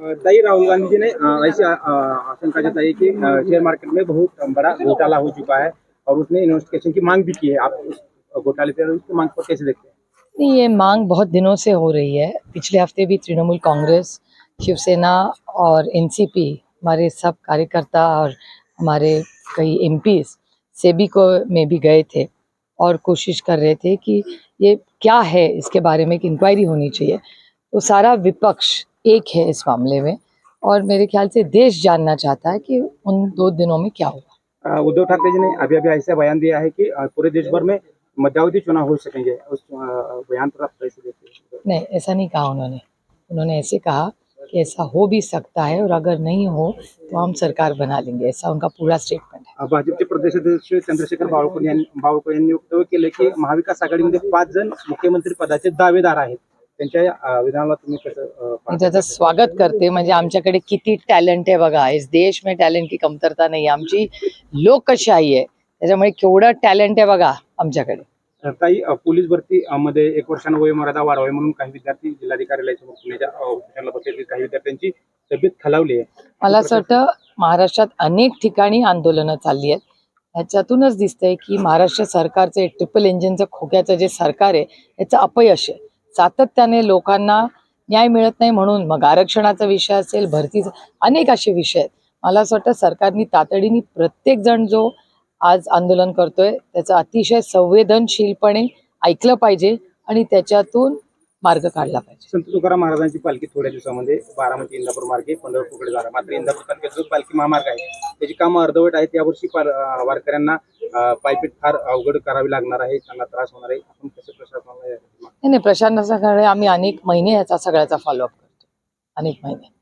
ताई राहुल गांधी जी ने ऐसी आशंका जताई कि शेयर मार्केट में बहुत बड़ा घोटाला हो चुका है और उसने इन्वेस्टिगेशन की मांग भी की है। आप उस घोटाले पर उसकी मांग को कैसे देखते हैं? नहीं, ये मांग बहुत दिनों से हो रही है। पिछले हफ़्ते भी तृणमूल कांग्रेस, शिवसेना और एनसीपी, हमारे सब कार्यकर्ता और हमारे कई एम सेबी को में भी गए थे और कोशिश कर रहे थे कि ये क्या है, इसके बारे में एक इंक्वायरी होनी चाहिए। तो सारा विपक्ष एक है इस मामले में और मेरे ख्याल से देश जानना चाहता है कि उन दो दिनों में क्या हुआ। उद्धव ठाकरे जी ने अभी अभी ऐसा बयान दिया है कि पूरे देश भर में मध्यावधि चुनाव हो सकेंगे उस बयान पर आप कैसे देखते हैं नहीं ऐसा नहीं कहा उन्होंने। उन्होंने ऐसे कहा कि ऐसा हो भी सकता है और अगर नहीं हो तो हम सरकार बना लेंगे ऐसा उनका पूरा स्टेटमेंट है। भाजपचे प्रदेशाध्यक्ष चंद्रशेखर बावळकुळे यांनी बावळकुळे यांनी वक्तव्य केले की महाविकास आघाडीमध्ये पाच जण मुख्यमंत्री पदाचे दावेदार आहेत. त्यांच्या विधानाला तुम्ही कसं? त्याचं स्वागत करते. म्हणजे आमच्याकडे किती टॅलेंट आहे बघा. इस देश में टॅलेंट की कमतरता नाही. आमची लोकशाही आहे? त्याच्यामुळे केवढं टॅलेंट आहे बघा आमच्याकडे. अ, पोलीस भरती मध्ये एक वर्षानं वयोमर्यादा वाढवावी म्हणून काही विद्यार्थी बसले काही विद्यार्थ्यांची तब्येत खालावली आहे. मला असं वाटतं महाराष्ट्रात अनेक ठिकाणी आंदोलनं चालली आहेत. ह्याच्यातूनच दिसतंय की महाराष्ट्र सरकारचं ट्रिपल इंजिनचं खोक्याचं जे सरकार आहे याचं अपयश आहे. सातत्याने लोकांना न्याय मिळत नाही म्हणून मग आरक्षणाचा विषय असेल भरतीचा अनेक असे विषय आहेत. मला असं वाटतं सरकारने तातडीने प्रत्येक जण जो आज आंदोलन करतोय त्याचं अतिशय संवेदनशीलपणे ऐकलं पाहिजे आणि त्याच्यातून मार्ग काढला पाहिजे. संत तुकाराम महाराजांची पालखी थोड्या दिवसामध्ये बारामती इंदापूर मार्गे पंढरपूरकडे जाणार. मात्र इंदापूर तालुक्याचा जो पालखी महामार्ग आहे. त्याची कामं अर्धवट आहेत. यावर्षी वारकऱ्यांना पायपीट फार अवघड करावी लागणार आहे त्यांना त्रास होणार आहे. आपण कसं प्रशासनाला नाही नाही प्रशासनाकडे आम्ही अनेक महिने याचा सगळ्याचा फॉलोअप करतो. अनेक महिने.